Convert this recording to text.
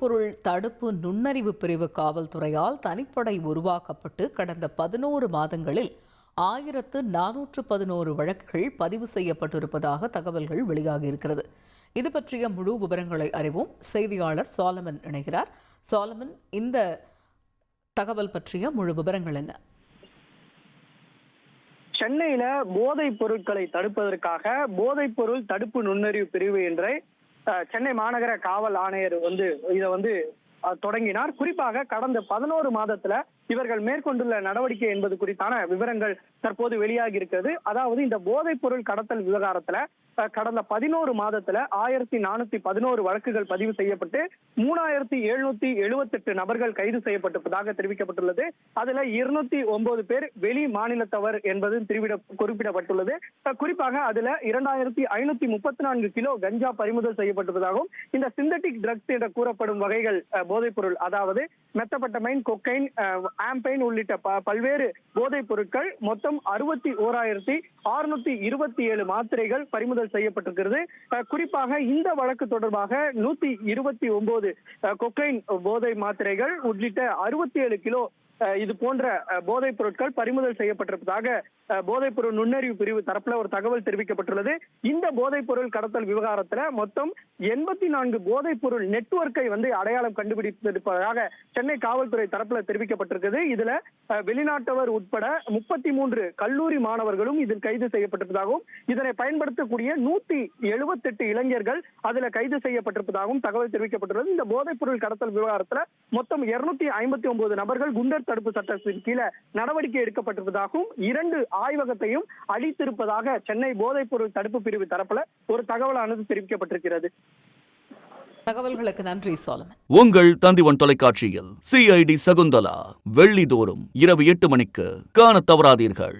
போதைப்பொருள் தடுப்பு நுண்ணறிவு பிரிவு காவல்துறையால் தனிப்படை உருவாக்கப்பட்டு கடந்த பதினோரு மாதங்களில் ஆயிரத்து நானூற்று பதினோரு வழக்குகள் பதிவு செய்யப்பட்டிருப்பதாக தகவல்கள் வெளியாகியிருக்கிறது இது பற்றிய முழு விவரங்களை அறிவோம். செய்தியாளர் சாலமன் இணைகிறார். சாலமன் இந்த தகவல் பற்றிய முழு விவரங்கள் என்ன? சென்னையில போதைப் பொருட்களை தடுப்பதற்காக போதைப் பொருள் தடுப்பு நுண்ணறிவு பிரிவு என்ற சென்னை மாநகர காவல் ஆணையர் வந்து இதை வந்து தொடங்கினார். குறிப்பாக கடந்த பதினோரு மாதத்துல இவர்கள் மேற்கொண்டுள்ள நடவடிக்கை என்பது குறித்தான விவரங்கள் தற்போது வெளியாகி இருக்கிறது. அதாவது இந்த போதைப் பொருள் கடத்தல் விவகாரத்துல கடந்த பதினோரு மாதத்துல ஆயிரத்தி நானூத்தி பதினோரு வழக்குகள் பதிவு செய்யப்பட்டு மூணாயிரத்தி எழுநூத்தி எழுபத்தெட்டு நபர்கள் கைது செய்யப்பட்டிருப்பதாக தெரிவிக்கப்பட்டுள்ளது. அதுல இருநூத்தி ஒன்பது பேர் வெளி மாநிலத்தவர் என்பது திருவிட குறிப்பிடப்பட்டுள்ளது. குறிப்பாக அதுல இரண்டாயிரத்தி ஐநூத்தி முப்பத்தி நான்கு கிலோ கஞ்சா பறிமுதல் செய்யப்பட்டிருப்பதாகவும் இந்த சிந்தட்டிக் ட்ரக்ஸ் என்ற கூறப்படும் வகைகள் போதைப் பொருள் அதாவது மெத்தப்பட்டமைன் கொக்கைன் ஆம்பைன் உள்ளிட்ட ப- பல்வேறு போதைப் பொருட்கள் மொத்தம் அறுபத்தி ஓராயிரத்தி அறுநூத்தி இருபத்தி ஏழு மாத்திரைகள் பறிமுதல் செய்யப்பட்டிருக்கிறது. அஹ், குறிப்பாக இந்த வழக்கு தொடர்பாக நூத்தி இருபத்தி ஒன்பது கொக்கைன் போதை மாத்திரைகள் உள்ளிட்ட அறுபத்தி ஏழு கிலோ இது போன்ற போதைப் பொருட்கள் பறிமுதல் செய்யப்பட்டிருப்பதாக போதைப் பொருள் நுண்ணறிவு பிரிவு தரப்புல ஒரு தகவல் தெரிவிக்கப்பட்டுள்ளது. இந்த போதைப் பொருள் கடத்தல் விவகாரத்துல மொத்தம் எண்பத்தி நான்கு போதைப் பொருள் நெட்வொர்க்கை வந்து அடையாளம் கண்டுபிடித்திருப்பதாக சென்னை காவல்துறை தரப்புல தெரிவிக்கப்பட்டிருக்குது. இதுல வெளிநாட்டவர் உட்பட முப்பத்தி மூன்று கல்லூரி மாணவர்களும் இதில் கைது செய்யப்பட்டிருப்பதாகவும் இதனை பயன்படுத்தக்கூடிய நூத்தி எழுபத்தெட்டு இளைஞர்கள் அதுல கைது செய்யப்பட்டிருப்பதாகவும் தகவல் தெரிவிக்கப்பட்டுள்ளது. இந்த போதைப் பொருள் கடத்தல் விவகாரத்துல மொத்தம் இருநூத்தி ஐம்பத்தி ஒன்பது நபர்கள் குண்டர் தடுப்பு சட்டத்தின் கீழே நடவடிக்கை எடுக்கப்பட்டிருப்பதாகவும் இரண்டு ஆய்வகத்தையும் அழித்திருப்பதாக சென்னை போதைப் பொருள் தடுப்பு பிரிவு தரப்புல ஒரு தகவலானது தெரிவிக்கப்பட்டிருக்கிறது. தகவல்களுக்கு நன்றி சாலமன் உங்கள் தந்திவன் தொலைக்காட்சியில் சிஐடி சகுந்தலா வெள்ளிதோறும் இரவு எட்டு மணிக்கு காணத் தவறாதீர்கள்.